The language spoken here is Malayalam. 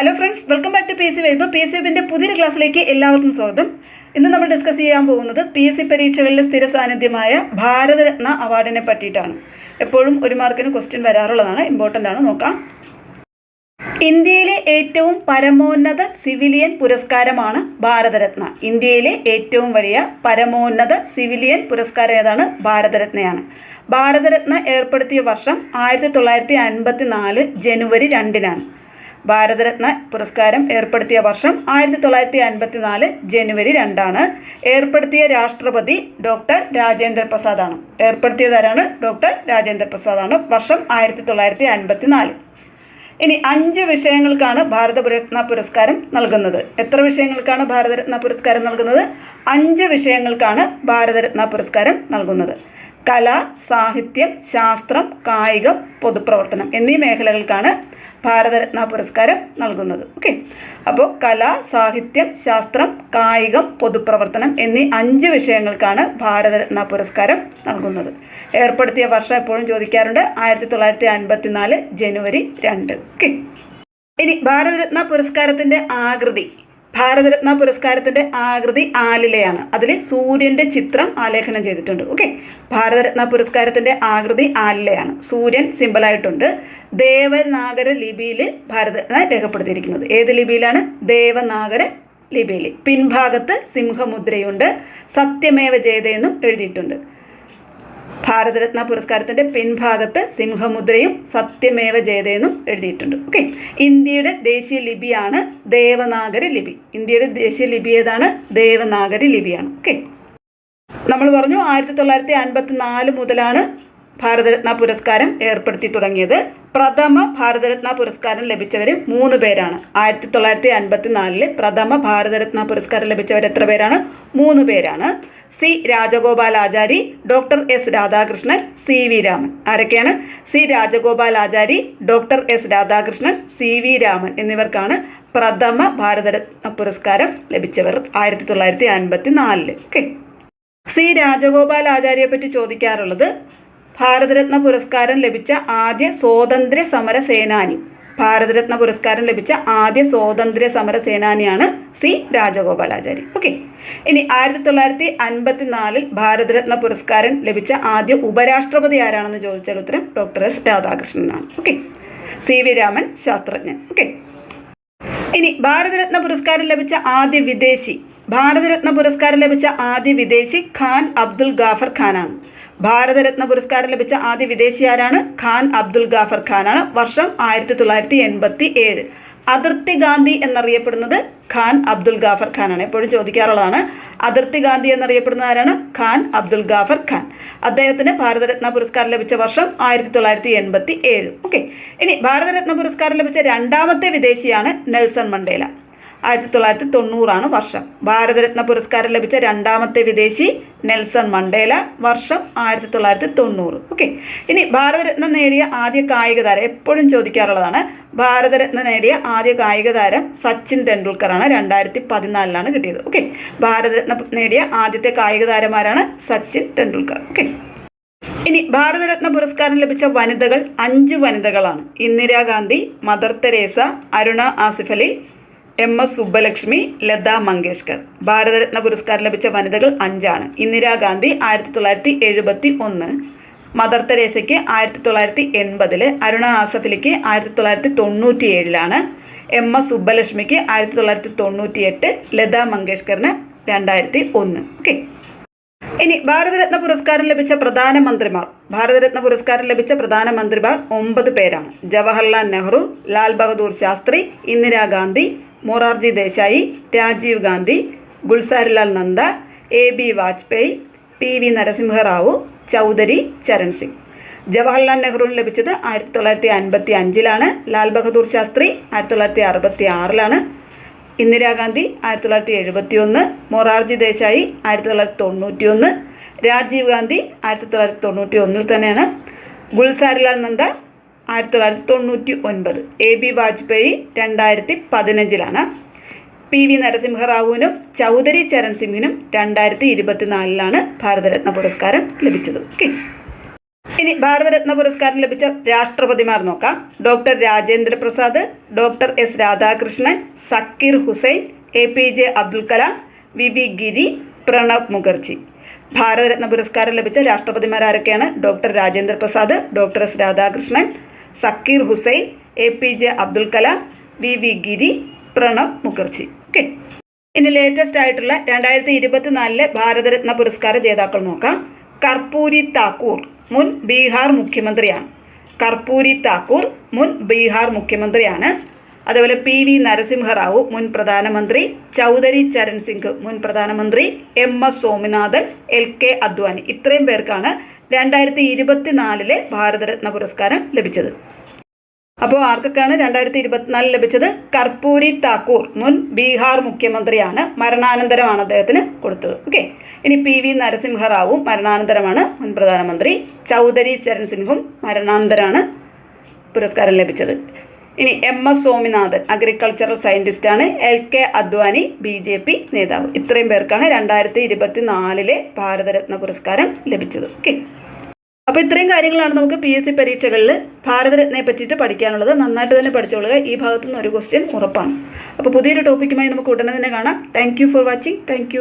Hello friends welcome back to P S C vibe P S C വൈബിന്റെ പുതിയൊരു ക്ലാസ്സിലേക്ക് എല്ലാവർക്കും സ്വാഗതം. ഇന്ന് നമ്മൾ ഡിസ്കസ് ചെയ്യാൻ പോകുന്നത് പി എസ് സി പരീക്ഷകളിലെ സ്ഥിര സാന്നിധ്യമായ ഭാരതരത്ന അവാർഡിനെ പറ്റിയിട്ടാണ്. എപ്പോഴും ഒരു മാർക്കിന് ക്വസ്റ്റ്യൻ വരാറുള്ളതാണ്. ഇമ്പോർട്ടന്റ് ആണ് നോക്കാം. ഇന്ത്യയിലെ ഏറ്റവും പരമോന്നത സിവിലിയൻ പുരസ്കാരമാണ് ഭാരതരത്ന. ഇന്ത്യയിലെ ഏറ്റവും വലിയ പരമോന്നത സിവിലിയൻ പുരസ്കാരം ഏതാണ്? ഭാരതരത്നയാണ്. ഭാരതരത്ന ഏർപ്പെടുത്തിയ വർഷം ആയിരത്തി തൊള്ളായിരത്തി അൻപത്തി നാല് ജനുവരി രണ്ടിനാണ്. ഭാരതരത്ന പുരസ്കാരം ഏർപ്പെടുത്തിയ വർഷം ആയിരത്തി തൊള്ളായിരത്തി അൻപത്തി നാല് ജനുവരി രണ്ടാണ്. ഏർപ്പെടുത്തിയ രാഷ്ട്രപതി ഡോക്ടർ രാജേന്ദ്ര പ്രസാദാണ്. ഏർപ്പെടുത്തിയതാരാണ്? ഡോക്ടർ രാജേന്ദ്ര പ്രസാദാണ് വർഷം ആയിരത്തി തൊള്ളായിരത്തി അൻപത്തി നാല് ഇനി അഞ്ച് വിഷയങ്ങൾക്കാണ് ഭാരതരത്ന പുരസ്കാരം നൽകുന്നത്. എത്ര വിഷയങ്ങൾക്കാണ് ഭാരതരത്ന പുരസ്കാരം നൽകുന്നത്? അഞ്ച് വിഷയങ്ങൾക്കാണ് ഭാരതരത്ന പുരസ്കാരം നൽകുന്നത്. കല സാഹിത്യം ശാസ്ത്രം കായികം പൊതുപ്രവർത്തനം എന്നീ മേഖലകൾക്കാണ് ഭാരതരത്ന പുരസ്കാരം നൽകുന്നത്. ഓക്കെ അപ്പോൾ കല സാഹിത്യം ശാസ്ത്രം കായികം പൊതുപ്രവർത്തനം എന്നീ അഞ്ച് വിഷയങ്ങൾക്കാണ് ഭാരതരത്ന പുരസ്കാരം നൽകുന്നത്. ഏർപ്പെടുത്തിയ വർഷം എപ്പോഴും ചോദിക്കാറുണ്ട് ആയിരത്തി തൊള്ളായിരത്തി അൻപത്തി നാല് ജനുവരി രണ്ട്. ഓക്കെ ഇനി ഭാരതരത്ന പുരസ്കാരത്തിന്റെ ആകൃതി. ഭാരതരത്ന പുരസ്കാരത്തിന്റെ ആകൃതി ആലിലയാണ്. അതിൽ സൂര്യന്റെ ചിത്രം ആലേഖനം ചെയ്തിട്ടുണ്ട്. ഓക്കെ? ഭാരതരത്ന പുരസ്കാരത്തിന്റെ ആകൃതി ആലിലയാണ്. സൂര്യൻ സിമ്പിളായിട്ടുണ്ട് ദേവനാഗര ലിപിയിൽ ഭാരതരത്ന രേഖപ്പെടുത്തിയിരിക്കുന്നത്. ഏത് ലിപിയിലാണ്? ദേവനാഗര ലിപിയിൽ പിൻഭാഗത്ത് സിംഹമുദ്രയുണ്ട്. സത്യമേവ ജയതയെന്നും എഴുതിയിട്ടുണ്ട്. ഭാരതരത്ന പുരസ്കാരത്തിന്റെ പിൻഭാഗത്ത് സിംഹമുദ്രയും സത്യമേവ ജയതയെന്നും എഴുതിയിട്ടുണ്ട്. ഓക്കെ ഇന്ത്യയുടെ ദേശീയ ലിപിയാണ് ദേവനാഗരി ലിപി. ഇന്ത്യയുടെ ദേശീയ ലിപി ഏതാണ്? ദേവനാഗരി ലിപിയാണ്. ഓക്കെ നമ്മൾ പറഞ്ഞു ആയിരത്തി തൊള്ളായിരത്തി അൻപത്തി നാല് മുതലാണ് ഭാരതരത്ന പുരസ്കാരം ഏർപ്പെടുത്തി തുടങ്ങിയത്. പ്രഥമ ഭാരതരത്ന പുരസ്കാരം ലഭിച്ചവർ മൂന്ന് പേരാണ്. ആയിരത്തി തൊള്ളായിരത്തി അൻപത്തി നാലിൽ പ്രഥമ ഭാരതരത്ന പുരസ്കാരം ലഭിച്ചവർ എത്ര പേരാണ്? മൂന്ന് പേരാണ്. C Rajagopal Achari doctor S Radhakrishnan C V Raman. ആരൊക്കെയാണ്? C Rajagopal Achari doctor S Radhakrishnan C V Raman എന്നിവർക്കാണ് പ്രഥമ ഭാരതരത്ന പുരസ്കാരം ലഭിച്ചവർ. ആയിരത്തി തൊള്ളായിരത്തി അൻപത്തി നാലിൽ ഓക്കെ. സി രാജഗോപാൽ ആചാര്യയെ പറ്റി ചോദിക്കാറുള്ളത് ഭാരതരത്ന പുരസ്കാരം ലഭിച്ച ആദ്യ സ്വാതന്ത്ര്യ സമര സേനാനി ഭാരതരത്ന പുരസ്കാരം ലഭിച്ച ആദ്യ സ്വാതന്ത്ര്യ സമര സേനാനിയാണ് സി രാജഗോപാലാചാരി. ഓക്കെ ഇനി ആയിരത്തി തൊള്ളായിരത്തി അൻപത്തി നാലിൽ ഭാരതരത്ന പുരസ്കാരം ലഭിച്ച ആദ്യ ഉപരാഷ്ട്രപതി ആരാണെന്ന് ചോദിച്ചാൽ ഉത്തരം ഡോക്ടർ എസ് രാധാകൃഷ്ണനാണ്. ഓക്കെ സി വി രാമൻ ശാസ്ത്രജ്ഞൻ. ഓക്കെ ഇനി ഭാരതരത്ന പുരസ്കാരം ലഭിച്ച ആദ്യ വിദേശി. ഭാരതരത്ന പുരസ്കാരം ലഭിച്ച ആദ്യ വിദേശി ഖാൻ അബ്ദുൽ ഗാഫർ ഖാനാണ്. ഭാരതരത്ന പുരസ്കാരം ലഭിച്ച ആദ്യ വിദേശി ആരാണ് ഖാൻ അബ്ദുൾ ഗാഫർ ഖാനാണ്. വർഷം ആയിരത്തി തൊള്ളായിരത്തി എൺപത്തി ഏഴ് അതിർത്തി ഗാന്ധി എന്നറിയപ്പെടുന്നത് ഖാൻ അബ്ദുൽ ഗാഫർ ഖാനാണ്. എപ്പോഴും ചോദിക്കാറുള്ളതാണ് അതിർത്തി ഗാന്ധി എന്നറിയപ്പെടുന്ന ആരാണ്? ഖാൻ അബ്ദുൽ ഗാഫർ ഖാൻ. അദ്ദേഹത്തിന് ഭാരതരത്ന പുരസ്കാരം ലഭിച്ച വർഷം ആയിരത്തി തൊള്ളായിരത്തി എൺപത്തി ഏഴ് ഓക്കെ. ഇനി ഭാരതരത്ന പുരസ്കാരം ലഭിച്ച രണ്ടാമത്തെ വിദേശിയാണ് നെൽസൺ മണ്ടേല. ആയിരത്തി തൊള്ളായിരത്തി തൊണ്ണൂറാണ് വർഷം. ഭാരതരത്ന പുരസ്കാരം ലഭിച്ച രണ്ടാമത്തെ വിദേശി നെൽസൺ മണ്ടേല വർഷം ആയിരത്തി തൊള്ളായിരത്തി തൊണ്ണൂറ് ഓക്കെ ഇനി ഭാരതരത്നം നേടിയ ആദ്യ കായിക താരം എപ്പോഴും ചോദിക്കാറുള്ളതാണ് ഭാരതരത്ന നേടിയ ആദ്യ കായിക താരം സച്ചിൻ ടെണ്ടുൽക്കറാണ്. രണ്ടായിരത്തി പതിനാലിലാണ് കിട്ടിയത്. ഓക്കെ ഭാരതരത്ന നേടിയ ആദ്യത്തെ കായിക താരമാരാണ് സച്ചിൻ ടെണ്ടുൽക്കർ. ഓക്കെ ഇനി ഭാരതരത്ന പുരസ്കാരം ലഭിച്ച വനിതകൾ അഞ്ച് വനിതകളാണ്. Indira Gandhi mother Teresa Aruna Asaf Ali M S Subbulakshmi Lata Mangeshkar. Bharat Ratna പുരസ്കാരം ലഭിച്ച വനിതകൾ അഞ്ചാണ്. ഇന്ദിരാഗാന്ധി ആയിരത്തി തൊള്ളായിരത്തി എഴുപത്തി ഒന്ന് മദർ തെരേസയ്ക്ക് ആയിരത്തി തൊള്ളായിരത്തി എൺപതിൽ അരുണ ആസഫലിക്ക് ആയിരത്തി തൊള്ളായിരത്തി തൊണ്ണൂറ്റി ഏഴിലാണ് എം എസ് സുബ്ബലക്ഷ്മിക്ക് ആയിരത്തി തൊള്ളായിരത്തി തൊണ്ണൂറ്റി എട്ട് ലതാ മങ്കേഷ്കറിന് രണ്ടായിരത്തി ഒന്ന് ഓക്കെ. ഇനി ഭാരതരത്ന പുരസ്കാരം ലഭിച്ച പ്രധാനമന്ത്രിമാർ ഭാരതരത്ന പുരസ്കാരം ലഭിച്ച പ്രധാനമന്ത്രിമാർ ഒമ്പത് പേരാണ്. Jawaharlal Nehru Lal Bahadur Shastri Indira Gandhi Morarji Desai Rajiv Gandhi Gulzarilal Nanda A B Vajpayee P V Narasimha Rao Chaudhary Charan Singh. Jawaharlal നെഹ്റുവിന് ലഭിച്ചത് ആയിരത്തി തൊള്ളായിരത്തി അൻപത്തി അഞ്ചിലാണ് ലാൽ ബഹദൂർ ശാസ്ത്രി ആയിരത്തി തൊള്ളായിരത്തി അറുപത്തി ആറിലാണ് ഇന്ദിരാഗാന്ധി ആയിരത്തി തൊള്ളായിരത്തി എഴുപത്തി ഒന്ന് മൊറാർജി ദേശായി ആയിരത്തി തൊള്ളായിരത്തി തൊണ്ണൂറ്റി ഒന്ന് രാജീവ് ഗാന്ധി ആയിരത്തി തൊള്ളായിരത്തി തൊണ്ണൂറ്റി ഒന്നിൽ തന്നെയാണ്. ഗുൽസാരിലാൽ നന്ദ ആയിരത്തി തൊള്ളായിരത്തി തൊണ്ണൂറ്റി ഒൻപത് എ ബി വാജ്പേയി രണ്ടായിരത്തി പതിനഞ്ചിലാണ് പി വി നരസിംഹറാവുവിനും ചൗധരി ചരൺ സിംഗിനും രണ്ടായിരത്തി ഇരുപത്തിനാലിലാണ് ഭാരതരത്ന പുരസ്കാരം ലഭിച്ചത്. ഓക്കെ. ഇനി ഭാരതരത്ന പുരസ്കാരം ലഭിച്ച രാഷ്ട്രപതിമാർ നോക്കാം. Doctor Rajendra Prasad doctor S Radhakrishnan Zakir Hussain A P J Abdul Kalam V V Giri Pranab Mukherjee. Bharat Ratna പുരസ്കാരം ലഭിച്ച രാഷ്ട്രപതിമാർ ആരൊക്കെയാണ് doctor Rajendra Prasad doctor S Radhakrishnan Zakir Hussain A P J Abdul Kalam V V Giri Pranab Mukherjee. Okay ഇനി ലേറ്റസ്റ്റ് ആയിട്ടുള്ള രണ്ടായിരത്തി ഇരുപത്തിനാലിലെ ഭാരതരത്ന പുരസ്കാര ജേതാക്കൾ നോക്കാം. കർപ്പൂരി താക്കൂർ മുൻ ബീഹാർ മുഖ്യമന്ത്രിയാണ്. കർപ്പൂരി താക്കൂർ മുൻ ബീഹാർ മുഖ്യമന്ത്രിയാണ്. അതുപോലെ പി വി നരസിംഹറാവു മുൻ പ്രധാനമന്ത്രി ചൗധരി ചരൺ സിംഗ് മുൻ പ്രധാനമന്ത്രി M S Swaminathan L K Advani. ഇത്രയും പേർക്കാണ് രണ്ടായിരത്തി ഇരുപത്തിനാലിലെ ഭാരതരത്ന പുരസ്കാരം ലഭിച്ചത്. അപ്പോൾ ആർക്കൊക്കെയാണ് രണ്ടായിരത്തി ഇരുപത്തിനാലിൽ ലഭിച്ചത്? കർപ്പൂരി താക്കൂർ മുൻ ബീഹാർ മുഖ്യമന്ത്രിയാണ് മരണാനന്തരമാണ് അദ്ദേഹത്തിന് കൊടുത്തത്. ഓക്കെ. ഇനി പി വി നരസിംഹറാവു മരണാനന്തരമാണ് മുൻ പ്രധാനമന്ത്രി. ചൗധരി ചരൺ സിംഗും മരണാനന്തരമാണ് പുരസ്കാരം ലഭിച്ചത്. ഇനി M S Swaminathan agricultural സയന്റിസ്റ്റാണ് L K Advani B J P നേതാവ്. ഇത്രയും പേർക്കാണ് രണ്ടായിരത്തി ഇരുപത്തി നാലിലെ ഭാരതരത്ന പുരസ്കാരം ലഭിച്ചത്. ഓക്കെ. അപ്പോൾ ഇത്രയും കാര്യങ്ങളാണ് നമുക്ക് പി എസ് സി പരീക്ഷകളിൽ ഭാരതരത്നയെ പറ്റിയിട്ട് പഠിക്കാനുള്ളത്. നന്നായിട്ട് തന്നെ പഠിച്ചോളുക. ഈ ഭാഗത്തു നിന്ന് ഒരു ക്വസ്റ്റ്യൻ ഉറപ്പാണ്. അപ്പോൾ പുതിയൊരു ടോപ്പിക്കുമായി നമുക്ക് ഉടനെ തന്നെ കാണാം. Thank for watching thank